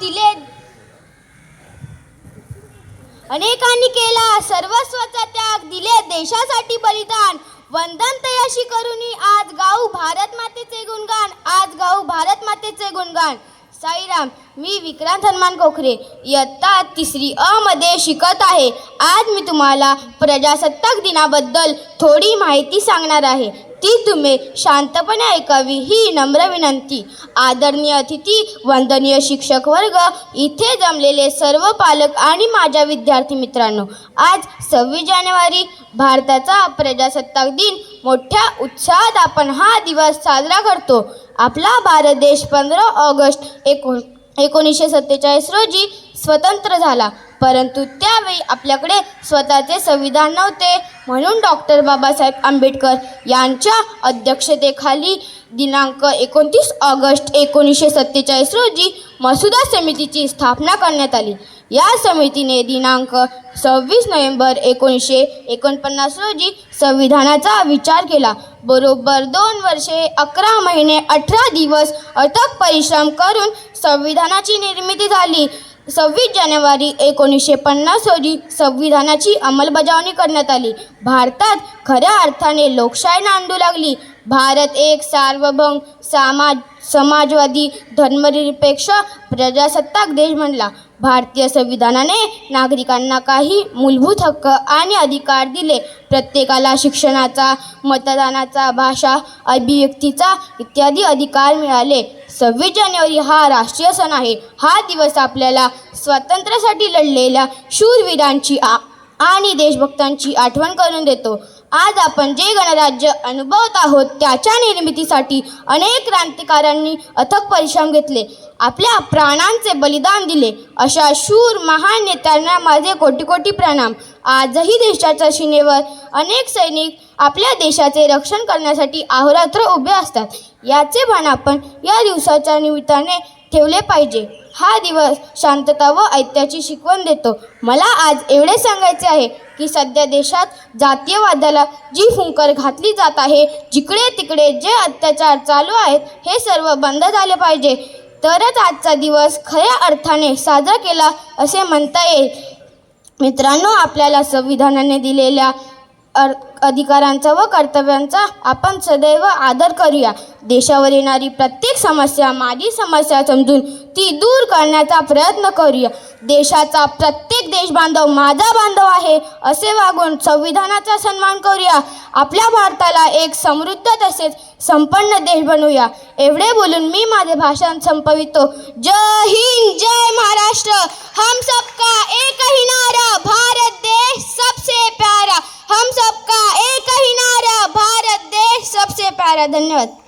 दिले अनेकांनी केला सर्वस्वचा त्याग दिले देशासाठी बलिदान. वंदन तयाशी करूनी आज गाऊ भारत मातेचे गुणगान. आज गाऊ भारत मातेचे गुणगान. साईराम मी विक्रांत हनुमान कोखरे. इयत्ता तिसरी अ मध्ये शिकत आहे. आज मी तुम्हाला प्रजासत्ताक दिनाबद्दल थोडी माहिती सांगणार आहे. ती तुम्ही शांतपणे ऐकावी ही नम्र विनंती. आदरणीय अतिथी वंदनीय शिक्षक वर्ग इथे जमलेले सर्व पालक आणि माझ्या विद्यार्थी मित्रांनो आज सव्वीस जानेवारी भारताचा प्रजासत्ताक दिन. मोठ्या उत्साहात आपण हा दिवस साजरा करतो. आपला भारत देश पंधरा ऑगस्ट एकोण एकोणीसशे सत्तेचाळीस रोजी स्वतंत्र झाला. परंतु त्यावेळी आपल्याकडे स्वतःचे संविधान नव्हते. म्हणून डॉक्टर बाबासाहेब आंबेडकर यांच्या अध्यक्षतेखाली दिनांक एकोणतीस ऑगस्ट एकोणीसशे सत्तेचाळीस रोजी मसुदा समितीची स्थापना करण्यात आली. या समितीने दिनांक सव्वीस नोव्हेंबर एकोणीसशे एकोणपन्नास रोजी संविधानाचा विचार केला. बरोबर दोन वर्षे अकरा महिने अठरा दिवस अथक परिश्रम करून संविधानाची निर्मिती झाली. सव्वीस जानेवारी एकोणीसशे पन्नास रोजी संविधानाची अंमलबजावणी करण्यात आली. भारतात खऱ्या अर्थाने लोकशाही नांदू लागली. भारत एक सार्वभौम समाज समाजवादी धर्मनिरपेक्ष प्रजासत्ताक देश बनला. भारतीय संविधानाने नागरिकांना काही मूलभूत हक्क आणि अधिकार दिले. प्रत्येकाला शिक्षणाचा मतदानाचा भाषा अभिव्यक्तीचा इत्यादी अधिकार मिळाले. सव्वीस जानेवारी हा राष्ट्रीय सण आहे. हा दिवस आपल्याला स्वातंत्र्यासाठी लढलेल्या शूरवीरांची आ आणि देशभक्तांची आठवण करून देतो. आज आपण जे गणराज्य अनुभवत आहोत त्याच्या निर्मितीसाठी अनेक क्रांतिकारांनी अथक परिश्रम घेतले. आपल्या प्राणांचे बलिदान दिले. अशा शूर महान नेत्यांना माझे कोटी कोटी प्रणाम. आजही देशाच्या सीमेवर अनेक सैनिक आपल्या देशाचे रक्षण करण्यासाठी अहोरात्र उभे असतात. याचे भान आपण या दिवसाच्या निमित्ताने ठेवले पाहिजे. हा दिवस शांतता व ऐत्याची शिकवण देतो. मला आज एवढे सांगायचे आहे की सध्या देशात जातीयवादाला जी फुंकर घातली जात आहे जिकडे तिकडे जे अत्याचार चालू आहेत हे सर्व बंद झाले पाहिजे. तरच आजचा दिवस खऱ्या अर्थाने साजरा केला असे म्हणता येईल. मित्रांनो आपल्याला संविधानाने दिलेल्या अर अधिकारांचा व कर्तव्यांचा आपण सदैव आदर करूया. देशावर येणारी प्रत्येक समस्या माझी समस्या समजून ती दूर करण्याचा प्रयत्न करूया. देशाचा प्रत्येक देशबांधव माझा बांधव आहे असे वागून संविधानाचा सन्मान करूया. आपल्या भारताला एक समृद्ध तसेच संपन्न देश बनवूया. एवढे बोलून मी माझे भाषण संपवितो. जय हिंद जय महाराष्ट्र. हम सबका एक ही नारा भारत देश सब करा. धन्यवाद.